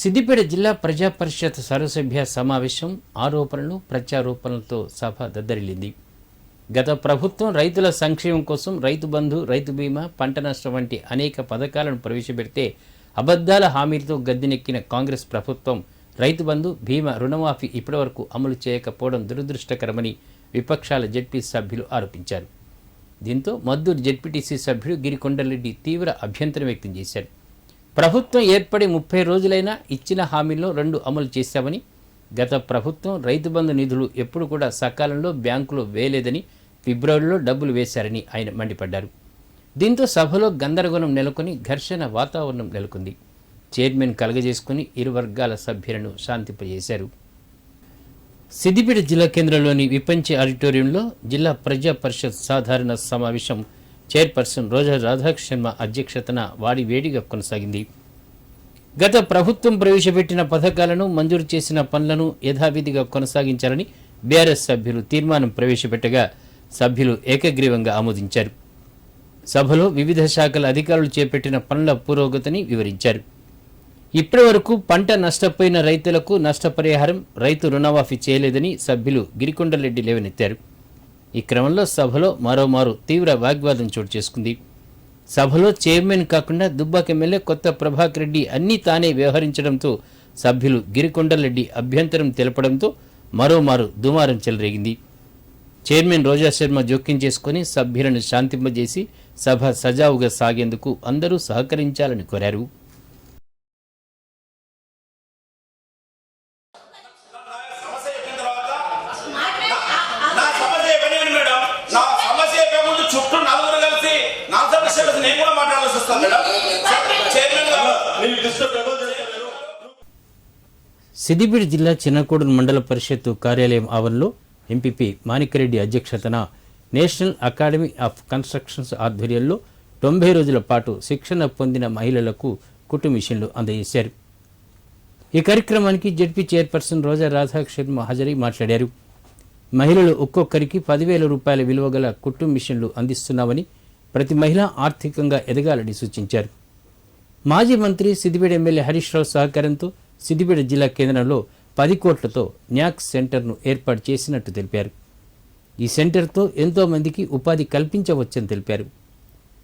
సిద్దిపేట జిల్లా ప్రజా పరిషత్ సర్వసభ్య సమావేశం ఆరోపణలు ప్రత్యారోపణలతో సభ దద్దరిల్లింది. గత ప్రభుత్వం రైతుల సంక్షేమం కోసం రైతు బంధు రైతు బీమా పంట నష్టం వంటి అనేక పథకాలను ప్రవేశపెడితే అబద్ధాల హామీలతో గద్దెనెక్కిన కాంగ్రెస్ ప్రభుత్వం రైతు బంధు బీమా రుణమాఫీ ఇప్పటివరకు అమలు చేయకపోవడం దురదృష్టకరమని విపక్షాల జడ్పీ సభ్యులు ఆరోపించారు. దీంతో మద్దూరు జడ్పీటీసీ సభ్యుడు గిరికొండరెడ్డి తీవ్ర అభ్యంతరం వ్యక్తం చేశారు. ప్రభుత్వం ఏర్పడి ముప్పై రోజులైనా ఇచ్చిన హామీల్లో రెండు అమలు చేశామని గత ప్రభుత్వం రైతు బంధు నిధులు ఎప్పుడు కూడా సకాలంలో బ్యాంకులో వేయలేదని ఫిబ్రవరిలో డబ్బులు వేశారని ఆయన మండిపడ్డారు. దీంతో సభలో గందరగోళం నెలకొని ఘర్షణ వాతావరణం నెలకొంది. చైర్మన్ కలగజేసుకుని ఇరు వర్గాల సభ్యులను శాంతింపజేశారు. సిద్దిపేట జిల్లా కేంద్రంలోని విపంచి ఆడిటోరియంలో జిల్లా ప్రజా పరిషత్ సాధారణ సమావేశం చైర్పర్సన్ రోజా రాధాకృష్ణ అధ్యక్షతన వాడి వేడిగా కొనసాగింది. గత ప్రభుత్వం ప్రవేశపెట్టిన పథకాలను మంజూరు చేసిన పనులను యథావిధిగా కొనసాగించాలని బీఆర్ఎస్ సభ్యులు తీర్మానం ప్రవేశపెట్టగా సభ్యులు ఏకగ్రీవంగా ఆమోదించారు. సభలో వివిధ శాఖల అధికారులు చేపట్టిన పనుల పురోగతిని వివరించారు. ఇప్పటి వరకు పంట నష్టపోయిన రైతులకు నష్టపరిహారం రైతు రుణమాఫీ చేయలేదని సభ్యులు గిరికొండరెడ్డి లేవనెత్తారు. ఈ క్రమంలో సభలో మరోమారు తీవ్ర వాగ్వాదం చోటు చేసుకుంది. సభలో చైర్మన్ కాకుండా దుబ్బాక ఎమ్మెల్యే కొత్త ప్రభాకర్ రెడ్డి అన్నీ తానే వ్యవహరించడంతో సభ్యులు గిరికొండరెడ్డి అభ్యంతరం తెలపడంతో మరోమారు దుమారం చెలరేగింది. చైర్మన్ రోజా శర్మ జోక్యం చేసుకుని సభ్యులను శాంతింపజేసి సభ సజావుగా సాగేందుకు అందరూ సహకరించాలని కోరారు. సమస్య గురించి నేను కూడా మాట్లాడాల్సి వస్తుంది. మేడం చైర్మన్ గారు. నేను డిస్టర్బ్ ఎవరు చేయలేరు సిద్దిపేట జిల్లా చిన్నకోడూరు మండల పరిషత్తు కార్యాలయం ఆవరణలో ఎంపీపీ మాణిక్యరెడ్డి అధ్యక్షతన నేషనల్ అకాడమీ ఆఫ్ కన్స్ట్రక్షన్స్ ఆధ్వర్యంలో తొంభై రోజుల పాటు శిక్షణ పొందిన మహిళలకు కుట్టు మిషన్లు అందజేశారు. ఈ కార్యక్రమానికి జడ్పీ చైర్పర్సన్ రోజా రాధాకృష్ణ హాజరై మాట్లాడారు. మహిళలు ఒక్కొక్కరికి పదివేల రూపాయల విలువ గల కుట్టు మిషన్లు అందిస్తున్నామని ప్రతి మహిళ ఆర్థికంగా ఎదగాలని సూచించారు. మాజీ మంత్రి సిద్దిపేట ఎమ్మెల్యే హరీష్ రావు సహకారంతో సిద్దిపేట జిల్లా కేంద్రంలో పది కోట్లతో న్యాక్ సెంటర్ను ఏర్పాటు చేసినట్టు తెలిపారు. ఈ సెంటర్తో ఎంతోమందికి ఉపాధి కల్పించవచ్చని తెలిపారు.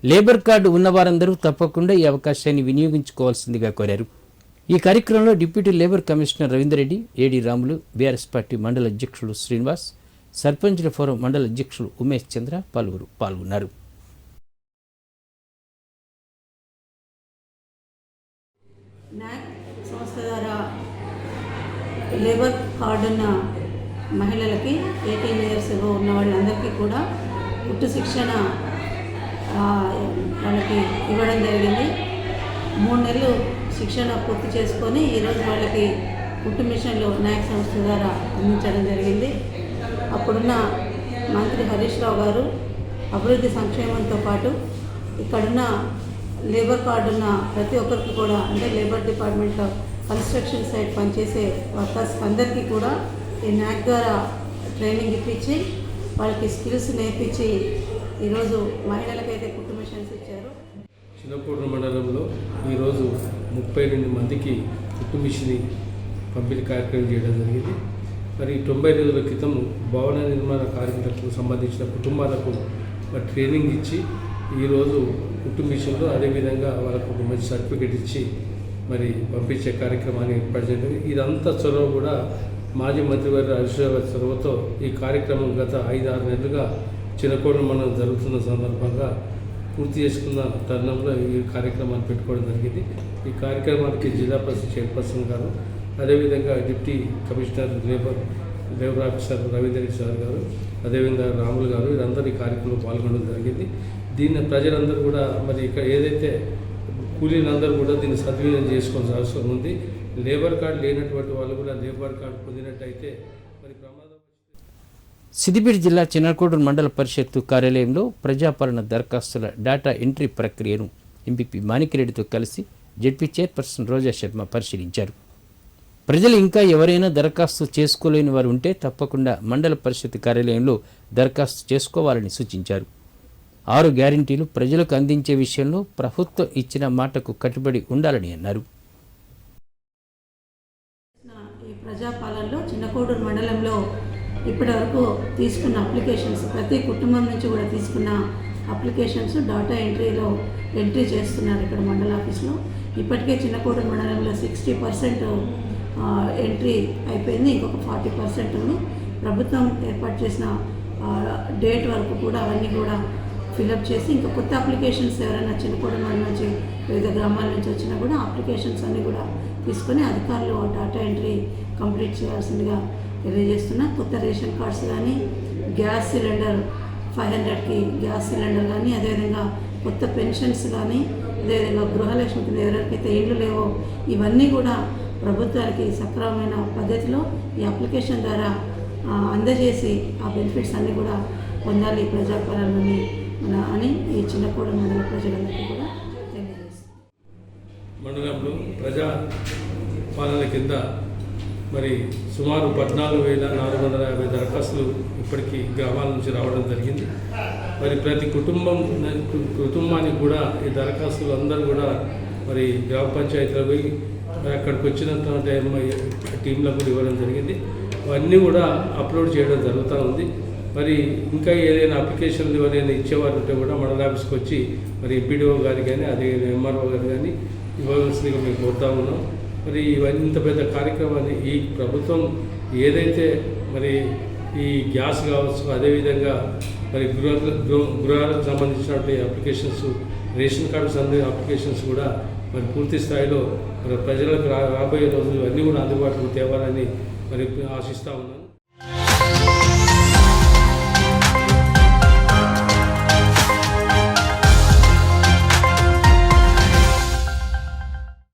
లేబర్ కార్డు ఉన్నవారందరూ తప్పకుండా ఈ అవకాశాన్ని వినియోగించుకోవాల్సిందిగా కోరారు. ఈ కార్యక్రమంలో deputy labour commissioner Ravinder Reddy AD Ramulu BRS party మండల అధ్యక్షులు శ్రీనివాస్ సర్పంచుల ఫోరం మండల అధ్యక్షులు ఉమేష్ చంద్ర పలువురు పాల్గొన్నారు. నాక్ సంస్థ ద్వారా లేబర్ కార్డు ఉన్న మహిళలకి ఎయిటీన్ ఇయర్స్ ఉన్న వాళ్ళందరికీ కూడా పుట్టు శిక్షణ వాళ్ళకి ఇవ్వడం జరిగింది. మూడు నెలలు శిక్షణ పూర్తి చేసుకొని ఈరోజు వాళ్ళకి పుట్టు మిషన్లు నాక్ సంస్థ ద్వారా అందించడం జరిగింది. అప్పుడున్న మంత్రి హరీష్ రావు గారు అభివృద్ధి సంక్షేమంతో పాటు ఇక్కడున్న లేబర్ కార్డు ఉన్న ప్రతి ఒక్కరికి కూడా అంటే లేబర్ డిపార్ట్మెంట్లో కన్స్ట్రక్షన్ సైట్ పనిచేసే వర్కర్స్ అందరికీ కూడా ఈ నాక్ ద్వారా ట్రైనింగ్ ఇప్పించి వాళ్ళకి స్కిల్స్ నేర్పించి ఈరోజు మహిళలకైతే కుటుంబ మిషన్స్ ఇచ్చారు. చిన్నకోట మండలంలో ఈరోజు ముప్పై రెండు మందికి కుట్టు మిషన్ పంపిణీ కార్యక్రమం చేయడం జరిగింది. మరి తొంభై రోజుల క్రితం భవన నిర్మాణ కార్మికులకు సంబంధించిన కుటుంబాలకు ట్రైనింగ్ ఇచ్చి ఈరోజు కుటుంబ మిషన్లో అదేవిధంగా వాళ్ళకు ఒక మంచి సర్టిఫికేట్ ఇచ్చి మరి పంపించే కార్యక్రమాన్ని ఏర్పాటు చేయడం ఇదంతా చొరవ కూడా మాజీ మంత్రివారి హరీశ్రావు చొరవతో ఈ కార్యక్రమం గత ఐదు ఆరు నెలలుగా చిన్నకోడలు మనం జరుగుతున్న సందర్భంగా పూర్తి చేసుకున్న తరుణంలో ఈ కార్యక్రమాన్ని పెట్టుకోవడం జరిగింది. ఈ కార్యక్రమానికి జిల్లా పరిషత్ చైర్పర్సన్ గారు అదేవిధంగా deputy commissioner labour labour officer Ravindra sir గారు అదేవిధంగా రాములు గారు వీరందరూ ఈ కార్యక్రమంలో పాల్గొనడం జరిగింది. దీన్ని ప్రజలందరూ కూడా మరి ఇక్కడ ఏదైతే కూలీలందరూ కూడా దీన్ని సద్వినియోగం చేసుకోవాల్సిన అవసరం ఉంది. లేబర్ కార్డు లేనటువంటి వాళ్ళు కూడా లేబర్ కార్డు పొందినట్టయితే మరి ప్రమాదం సిద్దిపేట జిల్లా చిన్నకోడూరు మండల పరిషత్తు కార్యాలయంలో ప్రజాపాలన దరఖాస్తుల డేటా ఎంట్రీ ప్రక్రియను ఎంపీపీ మాణిక్యరెడ్డితో కలిసి జడ్పీ చైర్పర్సన్ రోజా శర్మ పరిశీలించారు. ప్రజలు ఇంకా ఎవరైనా దరఖాస్తు చేసుకోలేని వారు ఉంటే తప్పకుండా మండల పరిషత్ కార్యాలయంలో దరఖాస్తు చేసుకోవాలని సూచించారు. ఆరు గ్యారంటీలు ప్రజలకు అందించే విషయంలో ప్రభుత్వం ఇచ్చిన మాటకు కట్టుబడి ఉండాలని అన్నారు. ప్రజాపాలనలో చిన్నకోడూరు మండలంలో ఇప్పటివరకు తీసుకున్న అప్లికేషన్స్ ప్రతి కుటుంబం నుంచి కూడా తీసుకున్న అప్లికేషన్స్ డాటా ఎంట్రీలో ఎంట్రీ చేస్తున్నారు ఇక్కడ మండల ఆఫీస్లో. ఇప్పటికే చిన్నకోడూరు మండలంలో సిక్స్టీ పర్సెంట్ ఎంట్రీ అయిపోయింది. ఇంకొక ఫార్టీ పర్సెంట్ ప్రభుత్వం ఏర్పాటు చేసిన డేట్ వరకు కూడా అవన్నీ కూడా ఫిలప్ చేసి ఇంకా కొత్త అప్లికేషన్స్ ఎవరైనా చిన్నకోట నుంచి వివిధ గ్రామాల నుంచి వచ్చినా కూడా అప్లికేషన్స్ అన్నీ కూడా తీసుకొని అధికారులు ఆ డాటా ఎంట్రీ కంప్లీట్ చేయాల్సిందిగా తెలియజేస్తున్నా. కొత్త రేషన్ కార్డ్స్ కానీ గ్యాస్ సిలిండర్ ఫైవ్ హండ్రెడ్కి గ్యాస్ సిలిండర్ కానీ అదేవిధంగా కొత్త పెన్షన్స్ కానీ అదేవిధంగా గృహలక్ష్మి కింద ఎవరికైతే ఇండ్లు లేవో ఇవన్నీ కూడా ప్రభుత్వానికి సక్రమమైన పద్ధతిలో ఈ అప్లికేషన్ ద్వారా అందజేసి ఆ బెనిఫిట్స్ అన్నీ కూడా పొందాలి ఈ ప్రజాపాలనని అని ఈ చిన్నకోడ మండల ప్రజలందరికీ కూడా మండలంలో ప్రజా పాలన కింద మరి సుమారు పద్నాలుగు వేల నాలుగు వందల యాభై దరఖాస్తులు ఇప్పటికీ గ్రామాల నుంచి రావడం జరిగింది. మరి ప్రతి కుటుంబం కుటుంబానికి కూడా ఈ దరఖాస్తులు అందరూ కూడా మరి గ్రామ పంచాయతీలో పోయి మరి అక్కడికి వచ్చినటువంటి టీంలకు కూడా ఇవ్వడం జరిగింది. అవన్నీ కూడా అప్లోడ్ చేయడం జరుగుతూ ఉంది. మరి ఇంకా ఏదైనా అప్లికేషన్లు ఎవరైనా ఇచ్చేవారు ఉంటే కూడా మండల ఆఫీస్కి వచ్చి మరి ఎంపీడీఓ గారు కానీ అదే ఎంఆర్ఓ గారు కానీ ఇవ్వవలసిందిగా మేము కోరుతా ఉన్నాం. మరి ఇవన్నీ ఇంత పెద్ద కార్యక్రమాన్ని ఈ ప్రభుత్వం ఏదైతే మరి ఈ గ్యాస్ కావచ్చు అదేవిధంగా మరి గృహ గృహ గృహాలకు సంబంధించినటువంటి అప్లికేషన్స్ రేషన్ కార్డు సంబంధించిన అప్లికేషన్స్ కూడా మరి పూర్తి స్థాయిలో మరి ప్రజలకు రా రాబోయే రోజులు అన్నీ కూడా అందుబాటులో తేవాలని మరి ఆశిస్తూ ఉన్నాను